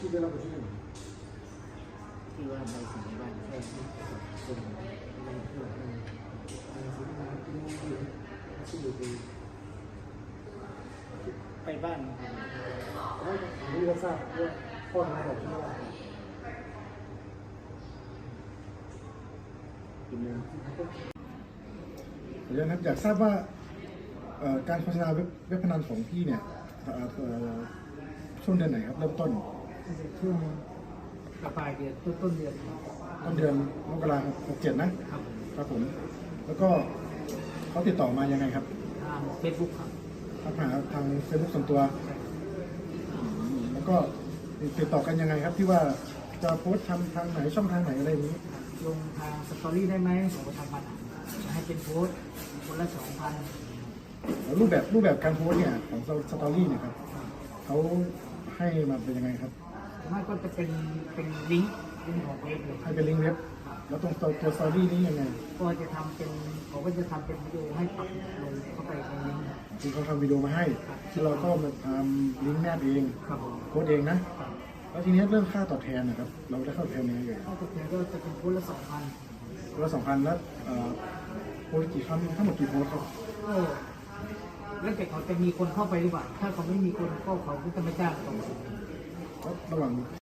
ที่ได้รับผลช่วยเหลือที่ว่าใบสีบ้านแค่ที่คนไม่เพื่อไปบ้านนี่ก็ทราบว่าพ่อทำบอกที่ว่ากินเนื้อเดี๋ยวนะครับอยากทราบว่าเอ่อการโฆษณาเว็บเว็บพนันของพี่เนี่ยเอ่อเอ่อช่วงเดือนไหนครับเริ่มต้น ช่วงปลายเดือนต้นต้นเดือนครับต้นเดือนมกราคมหกเจ็ดนะครับผมครับผม แล้วก็เขาติดต่อมายังไงครับทางเฟซบุ๊กครับทักหาทางเฟซบุ๊กส่วนตัว แล้วก็ติดต่อกันยังไงครับ ที่ว่าจะโพสต์ทำทางไหนช่องทางไหนอะไรอย่างนี้ ลงทางสตอรี่ได้ไหมผมก็ทำปัญหาให้เป็นโพสต์คนละสองพันแล้วรูปแบบรูปแบบการโพสต์เนี่ยของสตอรี่เนี่ยครับเขาให้มาเป็นยังไงครับ ส่วนมากก็จะเป็นเป็นลิงก์ลิงก์ของเว็บเลยให้เป็นลิงก์เว็บ แล้วตรงตัวตัวสตอรี่นี้ยังไงก็จะทำเป็นเขาก็จะทำเป็นวิดีโอให้ปักลงเข้าไปในลิงก์ครับที่เขาทำวิดีโอมาให้ ที่เราก็มาทำลิงก์แนบเองครับผมโพสต์เองนะแล้วทีนี้เรื่องค่าตอบแทนนะครับ เราได้ค่าตอบแทนยังไงเอ่ยถ้าตัวแทนก็จะเป็นโพสต์ละสองพันเราสองพันแล้วเอ่อโพสต์กี่ครั้งทั้งหมดกี่โพสต์ครับก็แล้วแต่เขาจะมีคนเข้าไปหรือเปล่าถ้าเขาไม่มีคนก็เขาก็จะไม่จ้างต่อ Давай.